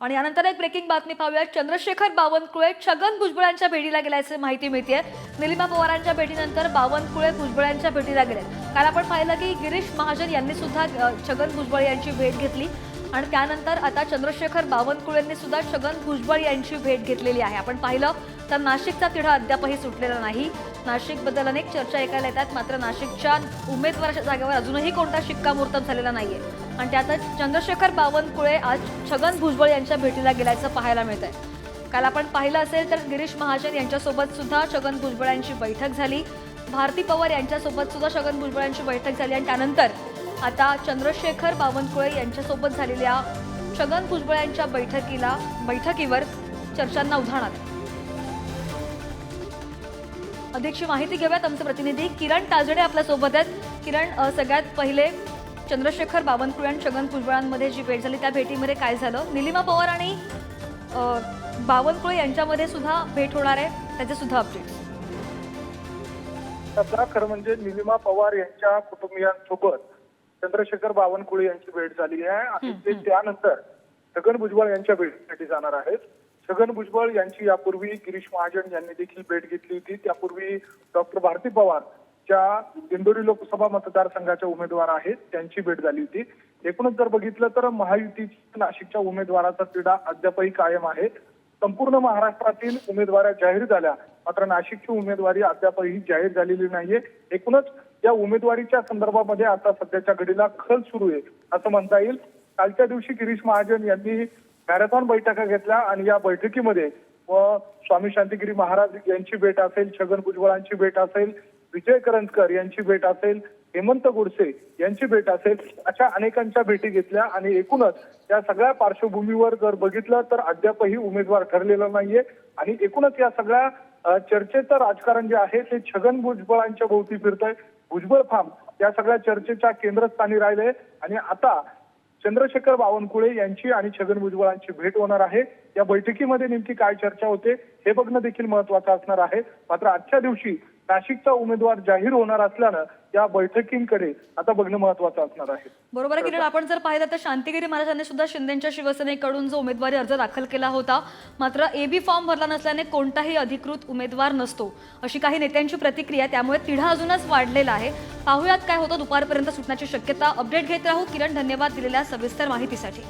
आणि यानंतर एक ब्रेकिंग बातमी पाहूया. चंद्रशेखर बावनकुळे छगन भुजबळांच्या भेटीला गेल्याची माहिती मिळते निलिमा पवारांच्या भेटीनंतर बावनकुळे भुजबळांच्या भेटीला गेले काल आपण पाहिलं की गिरीश महाजन यांनी सुद्धा छगन भुजबळ यांची भेट घेतली. आणि त्यानंतर आता चंद्रशेखर बावनकुळेंनी सुद्धा छगन भुजबळ यांची भेट घेतलेली आहे. आपण पाहिलं तर नाशिकचा तिढा अद्यापही सुटलेला नाही. नाशिकबद्दल अनेक चर्चा ऐकायला येतात. मात्र नाशिकच्या उमेदवाराच्या जागेवर अजूनही कोणता शिक्कामोर्तब झालेला नाहीये. आणि त्यातच चंद्रशेखर बावनकुळे आज छगन भुजबळ यांच्या भेटीला गेल्याचं पाहायला मिळत आहे काल आपण पाहिलं असेल तर गिरीश महाजन यांच्यासोबत सुद्धा छगन भुजबळ यांची बैठक झाली. भारती पवार यांच्यासोबत सुद्धा छगन भुजबळ यांची बैठक झाली आणि त्यानंतर आता चंद्रशेखर बावनकुळे यांच्यासोबत झालेल्या छगन भुजबळ यांच्या बैठकीला बैठकीवर चर्चांना उधाण आलं. अधिकची माहिती घेऊयात आमचे प्रतिनिधी किरण ताजडे आपल्यासोबत आहेत. किरण सगळ्यात पहिले चंद्रशेखर बावनकुळे आणि छगन भुजबळांमध्ये जी भेट झाली त्या भेटीमध्ये काय झालं? निलिमा पवार आणि बावनकुळे यांच्यामध्ये सुद्धा भेट होणार आहे. त्याचे सुद्धा अपडेट सध्या खरं म्हणजे निलिमा पवार यांच्या कुटुंबियांसोबत चंद्रशेखर बावनकुळे यांची भेट झाली आहे. आणि ते त्यानंतर छगन भुजबळ यांच्या भेटीसाठी जाणार आहेत. छगन भुजबळ यांची यापूर्वी गिरीश महाजन यांनी देखील भेट घेतली होती. त्यापूर्वी डॉक्टर भारती पवार ज्या दिंडोरी लोकसभा मतदारसंघाच्या उमेदवार आहेत त्यांची भेट झाली होती. एकूणच जर बघितलं तर महायुतीच्या नाशिकच्या उमेदवाराचा तिढा अद्यापही कायम आहे. संपूर्ण महाराष्ट्रातील उमेदवाऱ्या जाहीर झाल्या. मात्र नाशिकची उमेदवारी अद्यापही जाहीर झालेली नाहीये. एकूणच या उमेदवारीच्या संदर्भामध्ये आता सध्याच्या घडीला खल सुरू आहे असं म्हणता येईल. कालच्या दिवशी गिरीश महाजन यांनी मॅरेथॉन बैठका घेतल्या आणि या बैठकीमध्ये व स्वामी शांतिगिरी महाराज यांची भेट असेल छगन भुजबळांची भेट असेल विजय करंजकर यांची भेट असेल हेमंत गोडसे यांची भेट असेल अशा अनेकांच्या भेटी घेतल्या आणि एकूणच या सगळ्या पार्श्वभूमीवर जर बघितलं तर अद्यापही उमेदवार ठरलेला नाहीये. आणि एकूणच या सगळ्या चर्चेचं राजकारण जे आहे ते छगन भुजबळांच्या भोवती फिरतंय. भुजबळ फार्म या सगळ्या चर्चेच्या केंद्रस्थानी राहिले आणि आता चंद्रशेखर बावनकुळे यांची आणि छगन भुजबळांची भेट होणार आहे. या बैठकीमध्ये नेमकी काय चर्चा होते हे बघणं देखील महत्वाचं असणार आहे. मात्र आजच्या दिवशी नाशिकचा उमेदवार जाहीर होणार असल्यानं या बैठकींकडे आता बघणं महत्वाचं असणार आहे. बरोबर किरण. आपण जर पाहिलं तर शांतिगिरी महाराजांनी सुद्धा शिंदेच्या शिवसेनेकडून जो उमेदवारी अर्ज दाखल केला होता मात्र एबी फॉर्म भरला नसल्याने कोणताही अधिकृत उमेदवार नसतो. अशी काही नेत्यांची प्रतिक्रिया त्यामुळे तिढा अजूनच वाढलेला आहे. पाहुयात काय होतं दुपारपर्यंत सुटण्याची शक्यता अपडेट घेत राहू. किरण धन्यवाद दिलेल्या सविस्तर माहितीसाठी.